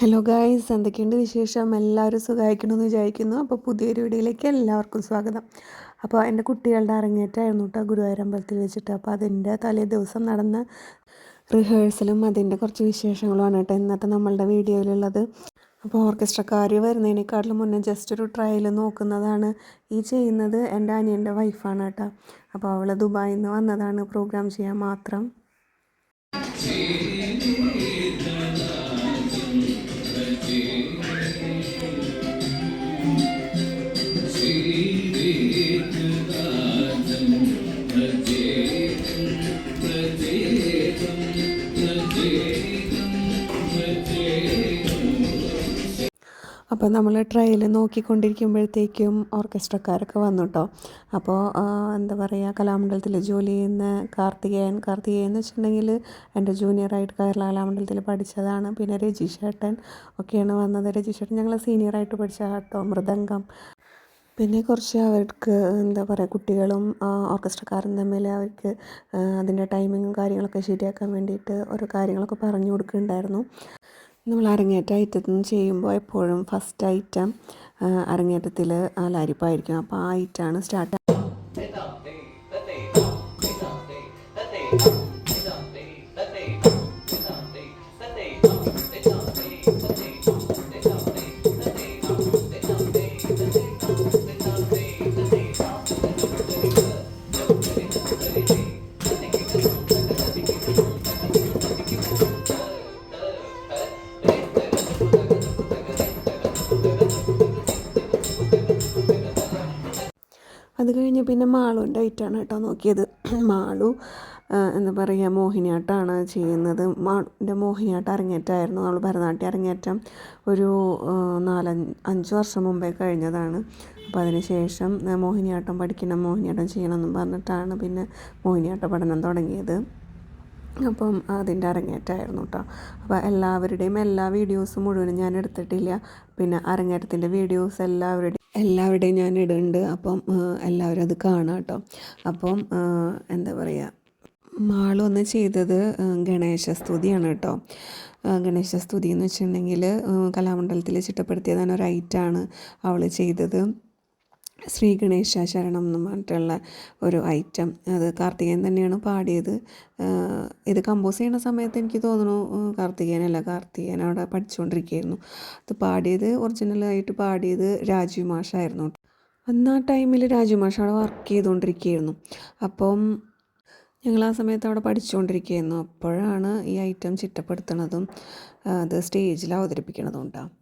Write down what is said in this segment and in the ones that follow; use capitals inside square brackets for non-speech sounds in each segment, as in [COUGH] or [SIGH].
Hello guys എന്തൊക്കെയുണ്ട് വിശേഷം? എല്ലാവരും സുഖമായിരിക്കണമെന്ന് വിചാരിക്കുന്നു. അപ്പോൾ പുതിയൊരു വീഡിയോയിലേക്ക് എല്ലാവർക്കും സ്വാഗതം. അപ്പോൾ എന്റെ കുട്ടികളുടെ അരങ്ങേറ്റമായിരുന്നു കേട്ടോ ഗുരുവായൂർ അമ്പലത്തിൽ വെച്ചിട്ട്. അപ്പോൾ അതിന്റെ തലേ ദിവസം നടന്ന റിഹേഴ്സലും അതിന്റെ കുറച്ച് വിശേഷങ്ങളുമാണ് കേട്ടോ ഇന്നത്തെ നമ്മളുടെ വീഡിയോയിലുള്ളത്. അപ്പോൾ ഓർക്കസ്ട്രക്കാർ വരുന്നതിനേക്കാട്ടിലും മുന്നേ ജസ്റ്റ് ഒരു ട്രയൽ നോക്കുന്നതാണ് ഈ ചെയ്യുന്നത് എന്റെ അനിയന്റെ വൈഫാണ് കേട്ടോ. അപ്പോൾ അവൾ ദുബായിൽ നിന്ന് വന്നതാണ് പ്രോഗ്രാം ചെയ്യാൻ മാത്രം. അപ്പോൾ നമ്മൾ ട്രയൽ നോക്കിക്കൊണ്ടിരിക്കുമ്പോഴത്തേക്കും ഓർക്കസ്ട്രക്കാരൊക്കെ വന്നു കേട്ടോ. അപ്പോൾ എന്താ പറയുക കലാമണ്ഡലത്തിൽ ജോലി ചെയ്യുന്ന കാർത്തികേയൻ കാർത്തികേയൻ എന്ന് വെച്ചിട്ടുണ്ടെങ്കിൽ എന്റെ ജൂനിയറായിട്ട് കേരള കലാമണ്ഡലത്തിൽ പഠിച്ചതാണ്. പിന്നെ രജിഷേട്ടൻ ഒക്കെയാണ് വന്നത്. രജിഷേട്ടൻ ഞങ്ങൾ സീനിയറായിട്ട് പഠിച്ച കേട്ടോ മൃദംഗം. പിന്നെ കുറച്ച് അവർക്ക് എന്താ പറയുക കുട്ടികളും ഓർക്കസ്ട്രക്കാരും തമ്മിൽ അവർക്ക് അതിന്റെ ടൈമിങ്ങും കാര്യങ്ങളൊക്കെ ശരിയാക്കാൻ വേണ്ടിയിട്ട് ഓരോ കാര്യങ്ങളൊക്കെ പറഞ്ഞു കൊടുക്കുന്നുണ്ടായിരുന്നു. നമ്മൾ അരങ്ങേറ്റ ഐറ്റത്തിൽ നിന്ന് ചെയ്യുമ്പോൾ എപ്പോഴും ഫസ്റ്റ് ഐറ്റം അരങ്ങേറ്റത്തിൽ ആ ലരിപ്പായിരിക്കും അപ്പോൾ ആ ഐറ്റമാണ് സ്റ്റാർട്ട് ഐറ്റാണ് കേട്ടോ നോക്കിയത്. മാളു എന്ന് പറയുക മോഹിനിയാട്ടമാണ് ചെയ്യുന്നത്. മാളുവിന്റെ മോഹിനിയാട്ടം അരങ്ങേറ്റമായിരുന്നു. അവൾ ഭരതനാട്യം അരങ്ങേറ്റം ഒരു നാലഞ്ച് അഞ്ച് വർഷം മുമ്പേ കഴിഞ്ഞതാണ്. അപ്പോൾ അതിന് ശേഷം മോഹിനിയാട്ടം പഠിക്കണം മോഹിനിയാട്ടം ചെയ്യണം എന്നും പറഞ്ഞിട്ടാണ് പിന്നെ മോഹിനിയാട്ട പഠനം തുടങ്ങിയത്. അപ്പം അതിന്റെ അരങ്ങേറ്റമായിരുന്നു കേട്ടോ. അപ്പോൾ എല്ലാവരുടെയും എല്ലാ വീഡിയോസും മുഴുവനും ഞാൻ എടുത്തിട്ടില്ല. പിന്നെ അരങ്ങേറ്റത്തിന്റെ വീഡിയോസ് എല്ലാവരുടെയും എല്ലാവരുടെയും ഞാൻ ഇടുന്നുണ്ട്. അപ്പം എല്ലാവരും അത് കാണാം കേട്ടോ. അപ്പം എന്താ പറയുക മാൾ ഒന്ന് ചെയ്തത് ഗണേശസ്തുതിയാണ് കേട്ടോ. ഗണേശ സ്തുതി എന്ന് വെച്ചിട്ടുണ്ടെങ്കിൽ കലാമണ്ഡലത്തിൽ ചിട്ടപ്പെടുത്തിയതാണ് ഒരു ഐറ്റാണ് അവൾ ചെയ്തത്. ശ്രീ ഗണേശ ശരണം എന്ന് പറഞ്ഞിട്ടുള്ള ഒരു ഐറ്റം അത് കാർത്തികേയൻ തന്നെയാണ് പാടിയത്. ഇത് കമ്പോസ് ചെയ്യുന്ന സമയത്ത് എനിക്ക് തോന്നുന്നു കാർത്തികേയനല്ല കാർത്തികേയൻ അവിടെ പഠിച്ചുകൊണ്ടിരിക്കുകയായിരുന്നു. അത് പാടിയത് ഒറിജിനലായിട്ട് പാടിയത് രാജീവ് മാഷായിരുന്നു അന്ന് ആ ടൈമിൽ രാജീവ് മാഷ് അവിടെ വർക്ക് ചെയ്തുകൊണ്ടിരിക്കുകയായിരുന്നു. അപ്പം ഞങ്ങൾ ആ സമയത്ത് അവിടെ പഠിച്ചുകൊണ്ടിരിക്കുകയായിരുന്നു. അപ്പോഴാണ് ഈ ഐറ്റം ചിട്ടപ്പെടുത്തുന്നതും അത് സ്റ്റേജിൽ അവതരിപ്പിക്കണതും ഉണ്ടാകും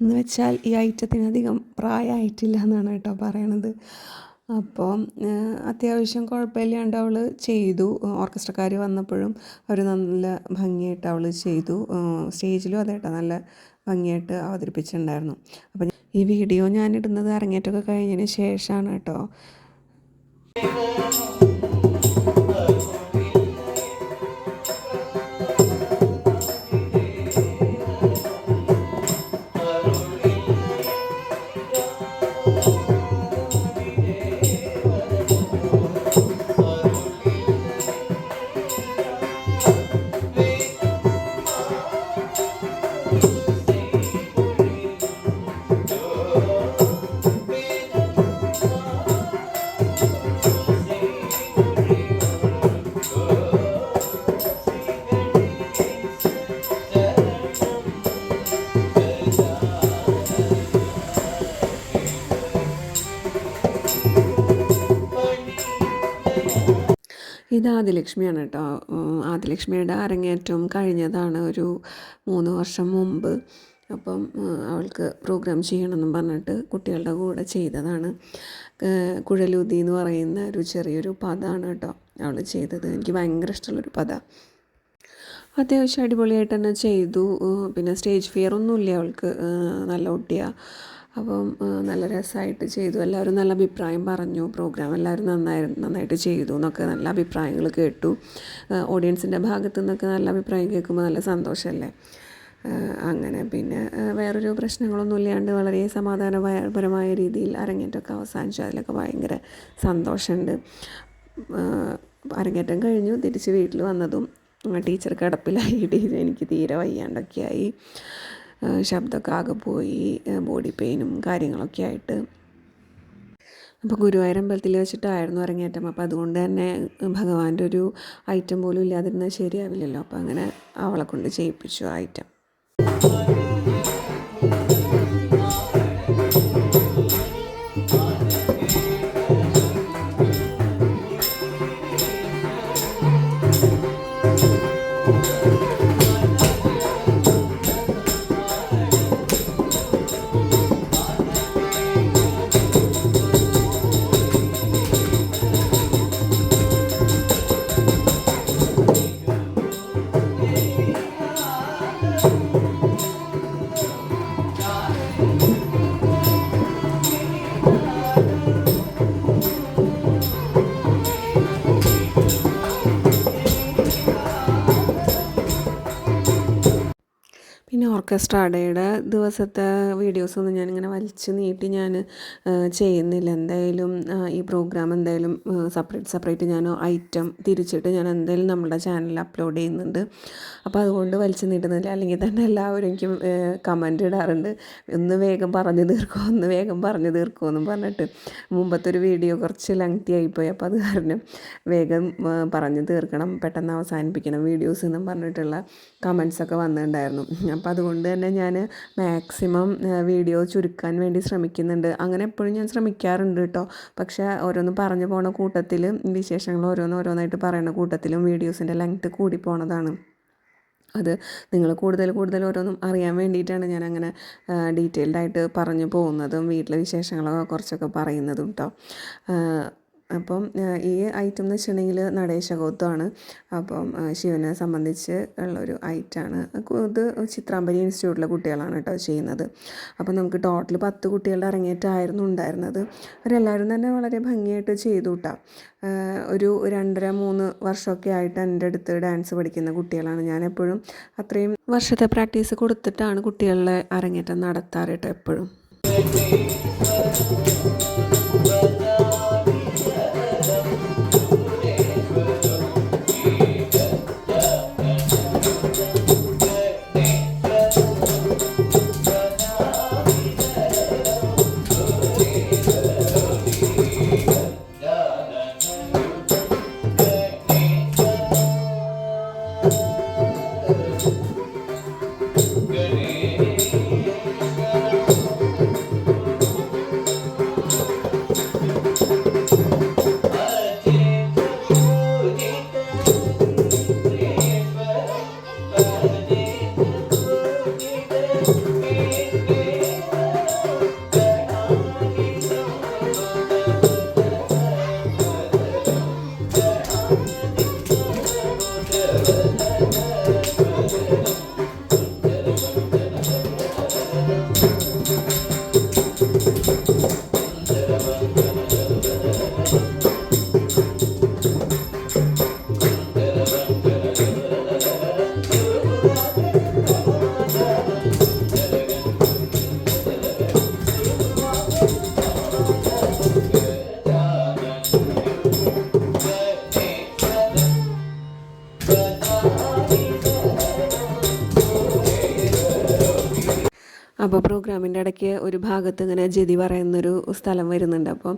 എന്ന് വെച്ചാൽ ഈ ഐറ്റത്തിനധികം പ്രായമായിട്ടില്ല എന്നാണ് കേട്ടോ പറയണത്. അപ്പോൾ അത്യാവശ്യം കുഴപ്പമില്ലാണ്ട് അവൾ ചെയ്തു. ഓർക്കസ്ട്രക്കാർ വന്നപ്പോഴും അവർ നല്ല ഭംഗിയായിട്ട് അവൾ ചെയ്തു. സ്റ്റേജിലും അതെ കേട്ടോ നല്ല ഭംഗിയായിട്ട് അവതരിപ്പിച്ചിട്ടുണ്ടായിരുന്നു. അപ്പം ഈ വീഡിയോ ഞാനിടുന്നത് അരങ്ങേറ്റമൊക്കെ കഴിഞ്ഞതിന് ശേഷമാണ് കേട്ടോ. ഇത് ആദിലക്ഷ്മിയാണ് കേട്ടോ. ആദിലക്ഷ്മിയുടെ അരങ്ങേറ്റവും കഴിഞ്ഞതാണ് ഒരു മൂന്ന് വർഷം മുമ്പ്. അപ്പം അവൾക്ക് പ്രോഗ്രാം ചെയ്യണമെന്നും പറഞ്ഞിട്ട് കുട്ടികളുടെ കൂടെ ചെയ്തതാണ്. കുഴലൂതി എന്ന് പറയുന്ന ഒരു ചെറിയൊരു പദമാണ് കേട്ടോ അവൾ ചെയ്തത്. എനിക്ക് ഭയങ്കര ഇഷ്ടമുള്ളൊരു പദ. അത്യാവശ്യം അടിപൊളിയായിട്ട് തന്നെ ചെയ്തു. പിന്നെ സ്റ്റേജ് ഫിയർ ഒന്നുമില്ല അവൾക്ക്. നല്ല കുട്ടിയാണ് അപ്പം നല്ല രസമായിട്ട് ചെയ്തു. എല്ലാവരും നല്ല അഭിപ്രായം പറഞ്ഞു. പ്രോഗ്രാം എല്ലാവരും നന്നായി നന്നായിട്ട് ചെയ്തു എന്നൊക്കെ നല്ല അഭിപ്രായങ്ങൾ കേട്ടു. ഓഡിയൻസിന്റെ ഭാഗത്തു നിന്നൊക്കെ നല്ല അഭിപ്രായം കേൾക്കുമ്പോൾ നല്ല സന്തോഷമല്ലേ? അങ്ങനെ പിന്നെ വേറൊരു പ്രശ്നങ്ങളൊന്നും ഇല്ലാണ്ട് വളരെ സമാധാനപരമായ രീതിയിൽ അരങ്ങേറ്റമൊക്കെ അവസാനിച്ചു. അതിലൊക്കെ ഭയങ്കര സന്തോഷമുണ്ട്. അരങ്ങേറ്റം കഴിഞ്ഞു. തിരിച്ച് വീട്ടിൽ വന്നതും ടീച്ചർ കിടപ്പിലായി. [LAUGHS] എനിക്ക് തീരെ വയ്യാണ്ടൊക്കെ ആയി ശബ്ദമൊക്കെ ആകെ പോയി ബോഡി പെയിനും കാര്യങ്ങളൊക്കെ ആയിട്ട്. അപ്പോൾ ഗുരുവായൂർ അമ്പലത്തിൽ വെച്ചിട്ടായിരുന്നു ഇറങ്ങിയേറ്റം അപ്പോൾ അതുകൊണ്ട് തന്നെ ഭഗവാന്റെ ഒരു ഐറ്റം പോലും ഇല്ലാതിരുന്നാൽ ശരിയാവില്ലല്ലോ. അപ്പോൾ അങ്ങനെ അവളെ കൊണ്ട് ചെയ്യിപ്പിച്ചു ഐറ്റം പിന്നെ ഓർക്കസ്ട്രാഡയുടെ ദിവസത്തെ വീഡിയോസൊന്നും ഞാനിങ്ങനെ വലിച്ച് നീട്ടി ഞാൻ ചെയ്യുന്നില്ല. എന്തായാലും ഈ പ്രോഗ്രാം എന്തായാലും സെപ്പറേറ്റ് സെപ്പറേറ്റ് ഞാൻ ഐറ്റം തിരിച്ചിട്ട് ഞാൻ എന്തായാലും നമ്മുടെ ചാനലിൽ അപ്ലോഡ് ചെയ്യുന്നുണ്ട്. അപ്പോൾ അതുകൊണ്ട് വലിച്ചു നീട്ടുന്നില്ല. അല്ലെങ്കിൽ തന്നെ എല്ലാവരും എനിക്ക് കമന്റ് ഇടാറുണ്ട്. ഒന്ന് വേഗം പറഞ്ഞു തീർക്കുമോ ഒന്ന് വേഗം പറഞ്ഞു തീർക്കുമോ എന്നും പറഞ്ഞിട്ട് മുമ്പത്തെ ഒരു വീഡിയോ കുറച്ച് ലെങ്തി ആയിപ്പോയി. അപ്പോൾ അത് കാരണം വേഗം പറഞ്ഞു തീർക്കണം പെട്ടെന്ന് അവസാനിപ്പിക്കണം വീഡിയോസ് എന്നും പറഞ്ഞിട്ടുള്ള കമൻസൊക്കെ വന്നിട്ടുണ്ടായിരുന്നു. അപ്പോൾ അതുകൊണ്ട് തന്നെ ഞാൻ മാക്സിമം വീഡിയോ ചുരുക്കാൻ വേണ്ടി ശ്രമിക്കുന്നുണ്ട്. അങ്ങനെ എപ്പോഴും ഞാൻ ശ്രമിക്കാറുണ്ട് കേട്ടോ പക്ഷേ ഓരോന്ന് പറഞ്ഞു പോണ കൂട്ടത്തിൽ വിശേഷങ്ങൾ ഓരോന്ന് ഓരോന്നായിട്ട് പറയുന്ന കൂട്ടത്തിലും വീഡിയോസിന്റെ ലെങ്ത്ത് കൂടി പോണതാണ്. അത് നിങ്ങൾ കൂടുതൽ കൂടുതൽ ഓരോന്നും അറിയാൻ വേണ്ടിയിട്ടാണ് ഞാൻ അങ്ങനെ ഡീറ്റെയിൽഡായിട്ട് പറഞ്ഞു പോകുന്നതും വീട്ടിലെ വിശേഷങ്ങളൊക്കെ കുറച്ചൊക്കെ പറയുന്നതും കേട്ടോ അപ്പം ഈ ഐറ്റം എന്ന് വെച്ചിട്ടുണ്ടെങ്കിൽ നടേശകോത്വമാണ് അപ്പം ശിവനെ സംബന്ധിച്ച് ഉള്ളൊരു ഐറ്റമാണ് ഇത് ചിത്രാമ്പരി ഇൻസ്റ്റിറ്റ്യൂട്ടിലെ കുട്ടികളാണ് കേട്ടോ ചെയ്യുന്നത്. അപ്പം നമുക്ക് ടോട്ടൽ പത്ത് കുട്ടികളുടെ ഇറങ്ങിയിട്ടായിരുന്നു ഉണ്ടായിരുന്നത്. അവരെല്ലാവരും തന്നെ വളരെ ഭംഗിയായിട്ട് ചെയ്തു കേട്ടോ ഒരു രണ്ടര മൂന്ന് വർഷമൊക്കെ ആയിട്ട് എന്റെ അടുത്ത് ഡാൻസ് പഠിക്കുന്ന കുട്ടികളാണ്. ഞാൻ എപ്പോഴും അത്രയും വർഷത്തെ പ്രാക്ടീസ് കൊടുത്തിട്ടാണ് കുട്ടികളുടെ അരങ്ങേറ്റം നടത്താറ് കേട്ടോ എപ്പോഴും. അപ്പോൾ പ്രോഗ്രാമിന്റെ ഇടയ്ക്ക് ഒരു ഭാഗത്ത് ഇങ്ങനെ ജതി പറയുന്നൊരു സ്ഥലം വരുന്നുണ്ട്. അപ്പോൾ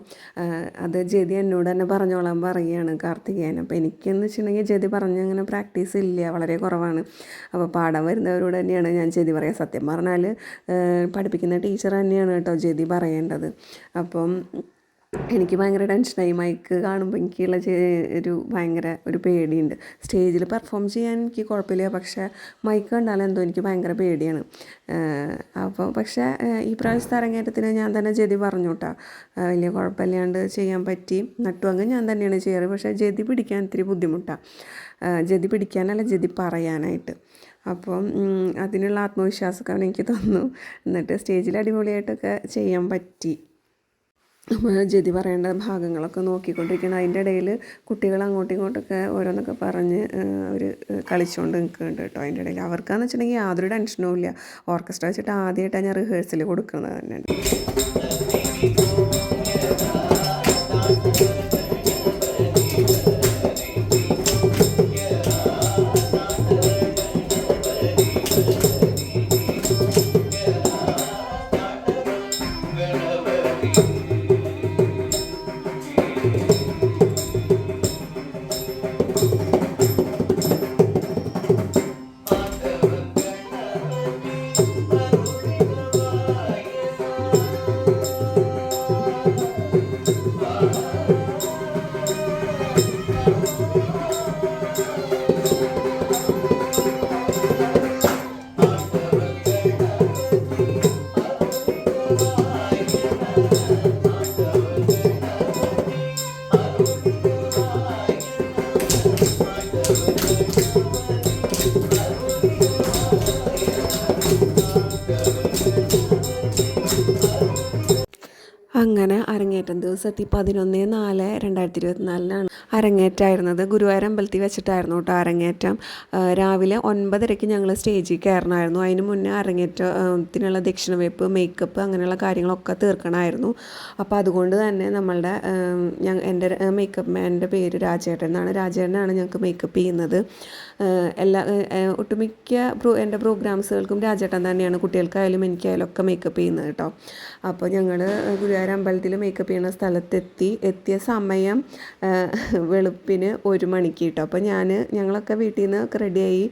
അത് ജതി എന്നോട് തന്നെ പറഞ്ഞോളാൻ പറയുകയാണ് കാർത്തികേയൻ. അപ്പോൾ എനിക്കെന്ന് വെച്ചിട്ടുണ്ടെങ്കിൽ ജതി പറഞ്ഞ് അങ്ങനെ പ്രാക്ടീസ് ഇല്ല വളരെ കുറവാണ്. അപ്പോൾ പാടാൻ വരുന്നവരോട് തന്നെയാണ് ഞാൻ ജതി പറയുക സത്യം പറഞ്ഞാൽ പഠിപ്പിക്കുന്ന ടീച്ചർ തന്നെയാണ് കേട്ടോ ജതി പറയേണ്ടത്. അപ്പം എനിക്ക് ഭയങ്കര ടെൻഷനായി മൈക്ക് കാണുമ്പോൾ എനിക്കുള്ള ഒരു ഭയങ്കര ഒരു പേടിയുണ്ട്. സ്റ്റേജിൽ പെർഫോം ചെയ്യാൻ എനിക്ക് കുഴപ്പമില്ല പക്ഷേ മൈക്ക് കണ്ടാൽ എന്തോ എനിക്ക് ഭയങ്കര പേടിയാണ്. അപ്പോൾ പക്ഷേ ഈ പ്രാവശ്യത്തെ അരങ്ങേറ്റത്തിന് ഞാൻ തന്നെ ജതി പറഞ്ഞു കേട്ടോ വലിയ കുഴപ്പമില്ലാണ്ട് ചെയ്യാൻ പറ്റി. നട്ടുവങ്ങ് ഞാൻ തന്നെയാണ് ചെയ്യാറ്. പക്ഷേ ജതി പിടിക്കാൻ ഇത്തിരി ബുദ്ധിമുട്ടാണ് ജതി പിടിക്കാനല്ല ജതി പറയാനായിട്ട്. അപ്പം അതിനുള്ള ആത്മവിശ്വാസമൊക്കെ എനിക്ക് തന്നു. എന്നിട്ട് സ്റ്റേജിൽ അടിപൊളിയായിട്ടൊക്കെ ചെയ്യാൻ പറ്റി. ജതി പറയേണ്ട ഭാഗങ്ങളൊക്കെ നോക്കിക്കൊണ്ടിരിക്കണം അതിന്റെ ഇടയിൽ കുട്ടികൾ അങ്ങോട്ടും ഇങ്ങോട്ടൊക്കെ ഓരോന്നൊക്കെ പറഞ്ഞ് അവർ കളിച്ചുകൊണ്ട് നിൽക്കുന്നുണ്ട് കേട്ടോ. അതിന്റെ ഇടയിൽ അവർക്കാന്ന് വെച്ചിട്ടുണ്ടെങ്കിൽ യാതൊരു ടെൻഷനും ഇല്ല. ഓർക്കസ്ട്ര വെച്ചിട്ട് ആദ്യമായിട്ടാണ് ഞാൻ റിഹേഴ്സൽ കൊടുക്കുന്നത് തന്നെ അരങ്ങേറ്റം ദിവസത്തി പതിനൊന്ന് നാല് രണ്ടായിരത്തി ഇരുപത്തിനാലിനാണ് അരങ്ങേറ്റായിരുന്നത് ഗുരുവായൂർ അമ്പലത്തിൽ വെച്ചിട്ടായിരുന്നു കേട്ടോ അരങ്ങേറ്റം. രാവിലെ ഒൻപതരയ്ക്ക് ഞങ്ങൾ സ്റ്റേജിൽ കയറണമായിരുന്നു. അതിന് മുന്നേ അരങ്ങേറ്റത്തിനുള്ള ദക്ഷിണവയ്പ്പ് മേക്കപ്പ് അങ്ങനെയുള്ള കാര്യങ്ങളൊക്കെ തീർക്കണമായിരുന്നു. അപ്പോൾ അതുകൊണ്ട് തന്നെ നമ്മളുടെ എന്റെ മേക്കപ്പ് മാന്റെ പേര് രാജേട്ടൻ എന്നാണ്. രാജേട്ടനാണ് ഞങ്ങൾക്ക് മേക്കപ്പ് ചെയ്യുന്നത്. എല്ലാ ഒട്ടുമിക്ക പ്രോ എന്റെ പ്രോഗ്രാംസുകൾക്കും രാജേട്ടൻ തന്നെയാണ് കുട്ടികൾക്കായാലും എനിക്കായാലും ഒക്കെ മേക്കപ്പ് ചെയ്യുന്നത് കേട്ടോ. അപ്പോൾ ഞങ്ങൾ ഗുരുവായൂർ അമ്പലത്തിൽ മേക്കപ്പ് ചെയ്യുന്ന സ്ഥലത്തെത്തി എത്തിയ സമയം വെളുപ്പിന് ഒരു മണിക്ക് കേട്ടോ. അപ്പോൾ ഞാൻ ഞങ്ങളൊക്കെ വീട്ടിൽ നിന്ന് റെഡിയായി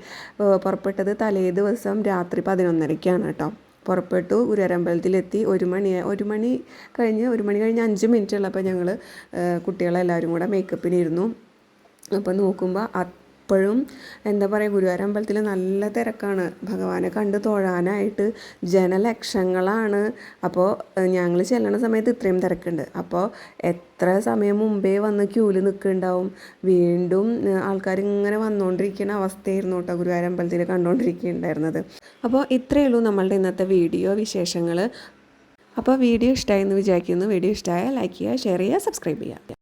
പുറപ്പെട്ടത് തലേ ദിവസം രാത്രി പതിനൊന്നരയ്ക്കാണ് കേട്ടോ. പുറപ്പെട്ടു ഗുരുവായൂരമ്പലത്തിലെത്തി ഒരു മണി ഒരു മണി കഴിഞ്ഞ് ഒരു മണി കഴിഞ്ഞ് അഞ്ച് മിനിറ്റ് ഉള്ളപ്പോൾ ഞങ്ങൾ കുട്ടികളെല്ലാവരും കൂടെ മേക്കപ്പിനിരുന്നു അപ്പോൾ നോക്കുമ്പോൾ അപ്പോഴും എന്താ പറയുക ഗുരുവായൂർ അമ്പലത്തിൽ നല്ല തിരക്കാണ്. ഭഗവാനെ കണ്ട് തൊഴാനായിട്ട് ജനലക്ഷങ്ങളാണ് അപ്പോൾ ഞങ്ങൾ ചെല്ലണ സമയത്ത് ഇത്രയും തിരക്കുണ്ട്. അപ്പോൾ എത്ര സമയം മുമ്പേ വന്ന് ക്യൂൽ നിൽക്കുന്നുണ്ടാവും വീണ്ടും ആൾക്കാർ ഇങ്ങനെ വന്നുകൊണ്ടിരിക്കുന്ന അവസ്ഥയായിരുന്നു കേട്ടോ ഗുരുവായൂർ അമ്പലത്തിൽ കണ്ടുകൊണ്ടിരിക്കുന്നുണ്ടായിരുന്നത് അപ്പോൾ ഇത്രയേ ഉള്ളൂ നമ്മളുടെ ഇന്നത്തെ വീഡിയോ വിശേഷങ്ങൾ അപ്പോൾ വീഡിയോ ഇഷ്ടമായി എന്ന് വിചാരിക്കുന്നു. വീഡിയോ ഇഷ്ടമായാൽ ലൈക്ക് ചെയ്യുക ഷെയർ ചെയ്യുക സബ്സ്ക്രൈബ് ചെയ്യുക.